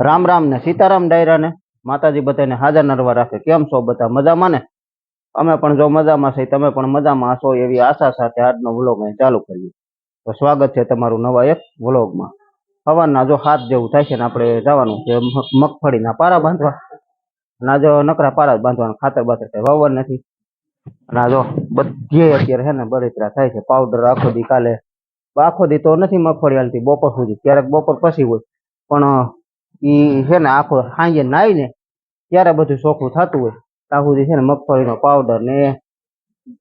રામ રામ ને સીતારામ ડાયરાને માતાજી બધાને હાજર નરવા રાખે. કેમ છો બધા? મજામાં ને? અમે પણ જો મજામાં છે તમે પણ મજામાં હશો એવી આશા સાથે આજનો વ્લોગ અહીં ચાલુ કરીએ. તો સ્વાગત છે તમારું નવા એક વ્લોગમાં. સવારના જો હાથ જેવું થાય છે ને આપણે જવાનું છે મગફળીના પારા બાંધવા. ના જો નકરા પારા જ બાંધવાના, ખાતર બાતર કઈ વાવવા નથી. અને જો બધી અત્યારે છે ને બળતરા થાય છે. પાવડર આખો દી કાલે, આખો દી તો નથી મગફળી હાલતી, બપોર સુધી. ક્યારેક બપોર પછી હોય. પણ ઈ છે ને આખો સાંજે નાઈ ને ત્યારે બધું ચોખ્ખું થતું હોય. ત્યાં સુધી છે ને મગફળીનો પાવડર ને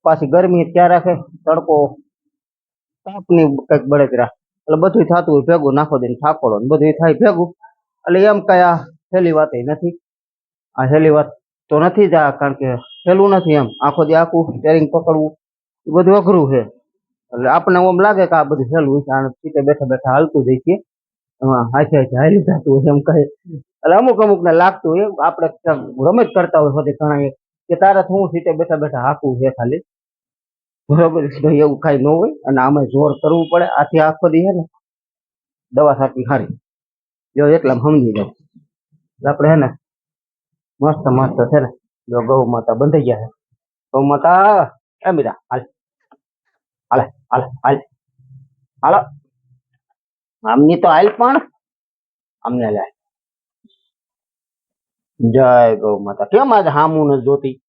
પાછી ગરમી ત્યાં રાખે, તડકો, તાપની કંઈક બળતરા એટલે બધું થતું હોય, ભેગું નાખો દઈને ઠાકોરો ને બધું થાય ભેગું. એટલે એમ કઈ આ સહેલી વાત નથી. આ સહેલી વાત તો નથી જ આ, કારણ કે સહેલું નથી એમ. આખો દી આખું સ્ટેરિંગ પકડવું, એ બધું અઘરું છે. એટલે આપણને ઓમ લાગે કે આ બધું સહેલું છે આને સીટે બેઠા બેઠા હાલતું જઈએ એમાં હાથે હાથે હાલી જતું હોય એમ કહે. એટલે અમુક અમુક ને લાગતું હોય આપણે રમત કરતા હોય બધી ઘણા કે તારે હું સીટે બેઠા બેઠા હાકવું છે ખાલી. બરોબર ભાઈ, એવું કાંઈ ન હોય. અને આમાં જોર કરવું પડે. આથી આખો દી છે ને દવા સાચી સારી જો એટલા સમજી જાઉં. આપણે હે ને મસ્ત મસ્ત છે ને. જો ગૌ માતા બંધાઈ ગયા છે. ગૌ માતા એમ બીજા હાલ. હાલે હાલે, હાલ. હાલો. આમની તો હાલ પણ અમને લાય જય ગૌ માતા. કેમ આજે હામું ને જોતી?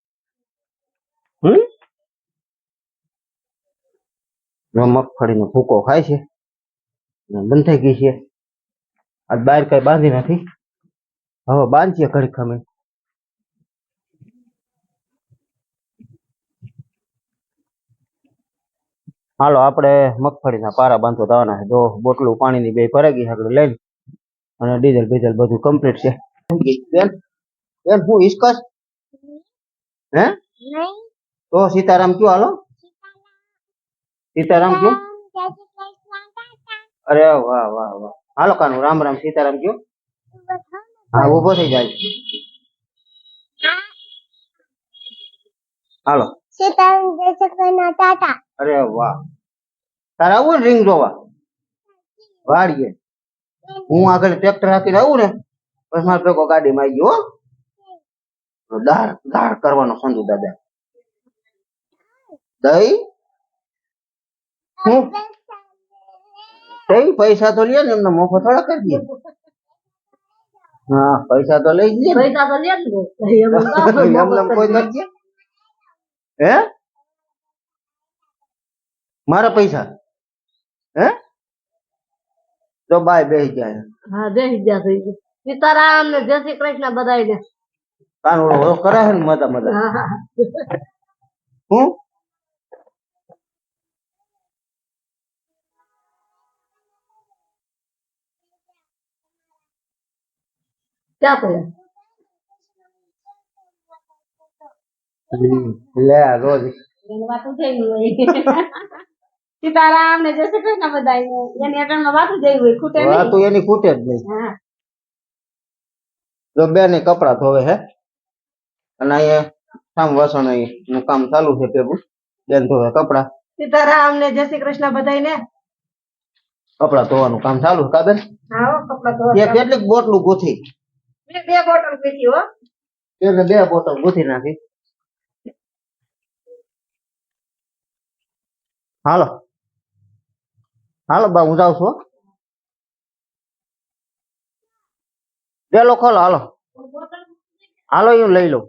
હમ? મગફળીનો ભૂકો ખાય છે બંધાઈ ગઈ છે. આજ બહાર કઈ બાંધી નથી. હવે બાંધીએ ઘડી અમે. હાલો, આપણે મગફળીના પારા બાંધો થવાના છે. જો બોટલું પાણીની બે ભરાઈ ગઈ આપણે લઈને. અને ડીઝલ બીઝલ બધું કમ્પ્લીટ છે. બેન બેન, હું ઈસકસ? હે? તો સીતારામ કયો હાલો? સીતારામ કયો? અરે વાહ વાહ વાહ. હાલો, કાનું, રામ રામ, સીતારામ કયો? હા, ઊભો થઈ જાય. હાલો. સીતારામ જય શ્રી ટાટા. અરે વાહ. તારે આવું ને રિંગ જોવા? વાડીએ. હું આગળ ટ્રેક્ટર રાખી આવું ને પછી મારે ભેગો ગાડીમાં આવી ગયો દાળ દાળ કરવાનો સંજુ દાદા. દઈ? હું? દઈ? પૈસા તો લે ને એમને મોફો થોડા કરી દે. હા પૈસા તો લઈ જ લે પૈસા તો લે ને. એમને કોઈ નથી હે? મારા પૈસા? હે? તો બાય બેસી જાય. હા જય વિદ્યા થઈ ગઈ સીતારામ ને જય શ્રી કૃષ્ણ બધાય કાન ઓળો કરે છે ને મજા મજા. હા. હું? ક્યાં થયા? લે રોજ. વાતું થઈ હોય. સીતારામ ને જય શ્રી કૃષ્ણ બધા એની અટણમાં વાતું જઈ હોય ખૂટે વાત એની ખૂટે જ નહીં. જો બે ને કપડા ધોવે હે અને અહીંયા સામ વાસણનું કામ ચાલુ છે ભેગું. બેન ધોવે કપડા. સીતારામ ને જય શ્રી કૃષ્ણ બધાય ને કપડા ધોવાનું કામ ચાલુ છે કાબેન હા એ કેટલીક બોટલું ગોથી બે બોટલ ગોથી હો. એને બે બોટલ ગોથી નાખી. હાલો. હાલો બા હું જાઉં છું. ડેલો ખોલો હાલો. હાલો હું લઈ લઉં.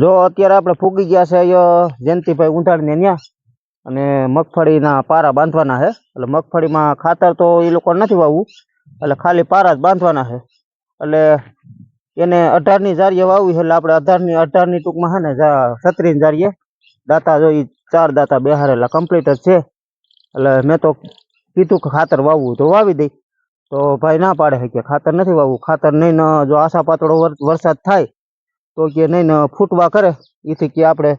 જો અત્યારે આપણે ફૂગી ગયા છે જયંતિભાઈ ઊંધાડને ત્યાં અને મગફળીના પારા બાંધવાના છે. એટલે મગફળીમાં ખાતર તો એ લોકો નથી વાવવું. એટલે ખાલી પારા જ બાંધવાના છે. એટલે એને અઢારની જારીએ વાવવી એટલે આપણે અઢારની અઢારની ટૂંકમાં છે ને છત્રીની જારીએ. દાતા જો એ ચાર દાતા બેહારેલા કમ્પ્લીટ જ છે. એટલે મેં તો કીધું કે ખાતર વાવવું તો વાવી દઈ. તો ભાઈ ના પાડે કે ખાતર નથી વાવવું. ખાતર નહીં ને, જો આશા પાતળો વર- વરસાદ થાય તો કે નહીં ને ફૂટવા કરે એથી કે આપણે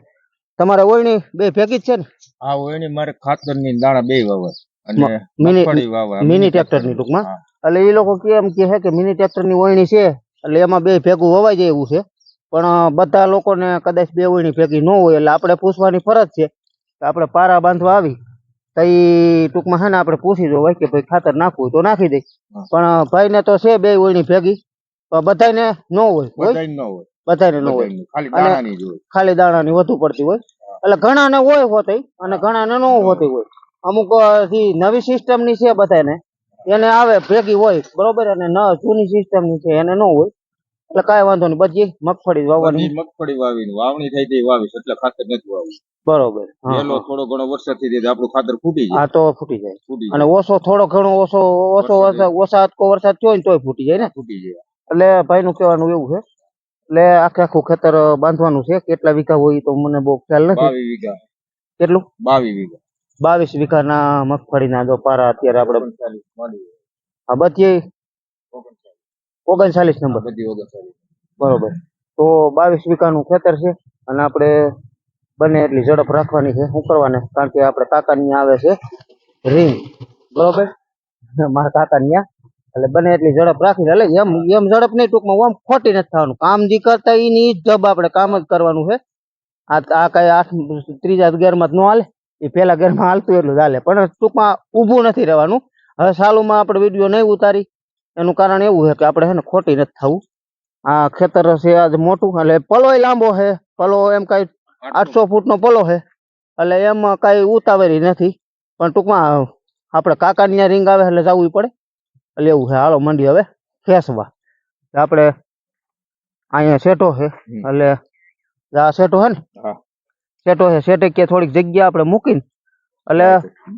તમારે ઓયણી બે ભેગી જ છે ને? આ ઓયણી મારે ખાતરની દાણા બે વાવે મિની ટ્રેક્ટરની. ટૂંકમાં? એટલે એ લોકો કેમ કે છે કે મિની ટ્રેક્ટરની ઓયણી છે એટલે એમાં બે ભેગું વવાઈ જાય એવું છે. પણ બધા લોકોને કદાચ બે ઓયણી ભેગી ન હોય એટલે આપણે પૂછવાની ફરજ છે કે આપણે પારા બાંધવા આવી તો એ ટૂંકમાં છે ને આપણે પૂછી જોવાય કે ભાઈ ખાતર નાખવું તો નાખી દે. પણ ભાઈને તો છે બે ઓયણી ભેગી પણ બધાને ન હોય હોય? ન હોય. બધાને ન હોય. ખાલી દાણાની જ હોય. ખાલી દાણાની વધુ પડતી હોય. એટલે ઘણાને હોય હોતી અને ઘણાને ન હોતી હોય. અમુક નવી સિસ્ટમની છે બધાને. એને આવે ભેગી હોય બરોબર? અને ન જૂની સિસ્ટમની છે એને ન હોય. એટલે કાંઈ વાંધો નહીં. બધી મગફળી વાવવાની. મગફળી વાવીને વાવણી થઈ તે વાવીશ. એટલે ખાતર નથી વાવ્યું બરોબર. પેલો થોડો ઘણો વરસાદ થઈ જાય આપણું ખાતર ફૂટી જાય. હા તો ફૂટી જાય. અને ઓછો થોડો ઘણો ઓછો ઓછો ઓછા હાથકો વરસાદ થયો ને તોય ફૂટી જાય ને. ફૂટી જાય. એટલે ભાઈ નું કહેવાનું એવું છે એટલે આખે આખું ખેતર બાંધવાનું છે. કેટલા વીઘા હોય તો મને બહુ ખ્યાલ નથી. વીઘા. કેટલું? બાવીસ વીઘા. બાવીસ વીઘાના મગફળીના જો પારા અત્યારે આપણે હા બધી ઓગણચાલીસ. નંબર. ઓગણચાલીસ. બરોબર. તો બાવીસ વીઘાનું ખેતર છે અને આપણે બને એટલી ઝડપ રાખવાની છે શું કરવાને કારણ કે આપણે કાકાની આવે છે રીંગ. બરોબર? મારા કાકાની આ. એટલે બને એટલી ઝડપ રાખી એટલે એમ એમ ઝડપ નહીં ટૂંકમાં આમ ખોટી નથી થવાનું. કામ જે કરતા એની જ જબ આપણે કામ જ કરવાનું છે. આ આ કઈ આઠ ત્રીજા ગેરમાં જ ન હાલે એ પેલા ગેરમાં હાલતું એટલું જ હાલે. પણ ટૂંકમાં ઊભું નથી રહેવાનું. હવે સાલુમાં આપણે વીડિયો નહીં ઉતારી. એનું કારણ એવું છે કે આપણે છે ને ખોટી નથી થવું. આ ખેતર છે આજ મોટું એટલે પલોય લાંબો છે. પલો એમ કઈ આઠસો. ફૂટનો પલો છે. એટલે એમાં કઈ ઉતાવળી નથી. પણ ટૂંકમાં આપણે કાકાની રીંગ આવે એટલે જવું પડે. એટલે એવું છે. હાલો મંડી હવે ખેંચવા. આપણે અહીંયા શેઠો છે. એટલે આ સેટો છે ને શેઠો છે. સેટે કે થોડીક જગ્યા આપણે મૂકીને એટલે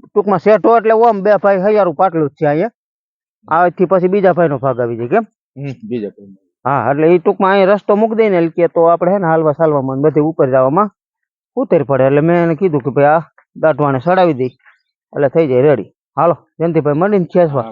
ટૂંકમાં સેટો એટલે ઓમ બે ભાઈ હૈયારું પાટલું જ છે અહીંયા. આથી પછી બીજા ભાઈનો ભાગ આવી જાય કેમ? બીજા હા એટલે એ ટૂંકમાં અહીં રસ્તો મૂકી દઈને એટલે કે તો આપણે હે ને હાલવા સાલવામાં મને બધે ઉપર જવામાં ઉતરી પડે. એટલે મેં એને કીધું કે ભાઈ આ દાંટવાને સડાવી દઈ. એટલે થઈ જાય રેડી. હાલો જયંતિભાઈ મંડીને ખેંચવા.